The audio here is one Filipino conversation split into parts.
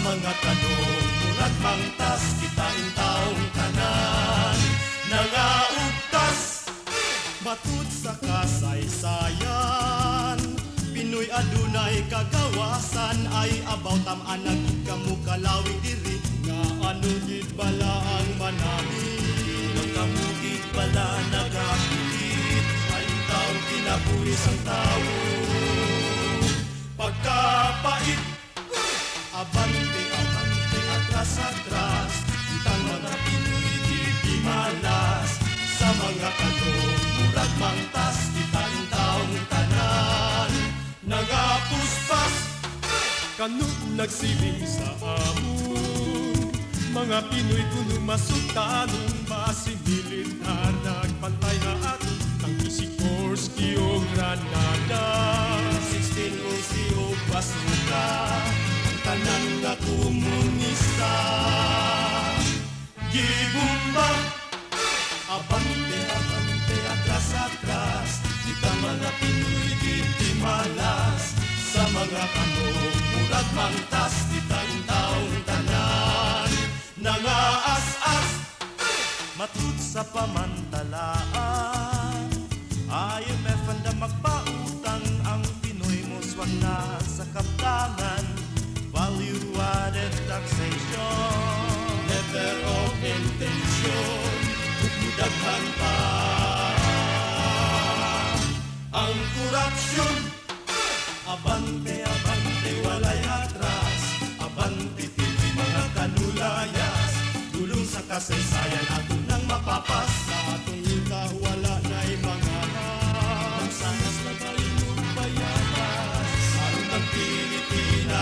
mga tanong murag mangtas kita taong tanan nangaugtas Batud sa kasaysayan. Pinoy adunay kagawasan Ay about am anag kamu kalawi diri. Nga ano gid bala ang manami Magkamugit bala nagapilit Ay taong kinabuhi sang tao. Pagkapait malas. Sa mga kanong murag mangtas Kita taong tanan. Nagapuspas Kanu nagsiling sa amon Mga Pinoy kuno masutanong Masimilin na nagpantay na ato Ang Isikorski o Granada 16 o Basuka Ang tanan nga komunista Gibumba Abante, abante, atras, atras. Kita mga Pinoy di malas. Sa mga kanong murag mangtas Kita yung taong tanan. Nangaas-as Matut sa pamantalaan. IMF ang da Pa Ang korupsyon Abante, abante, walay atras. Abante, Pinoy mga kanulayas. Dulong sa kasaysayan ato nang mapapas Sa atong yuta wala na'y mga Magsanas na kalimong bayabas. Aron ang Pilipinas.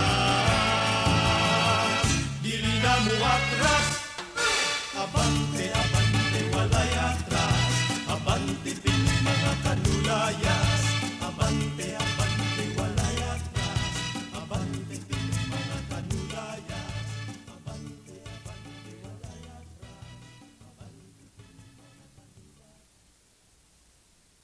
Dili na mo atras. Abante,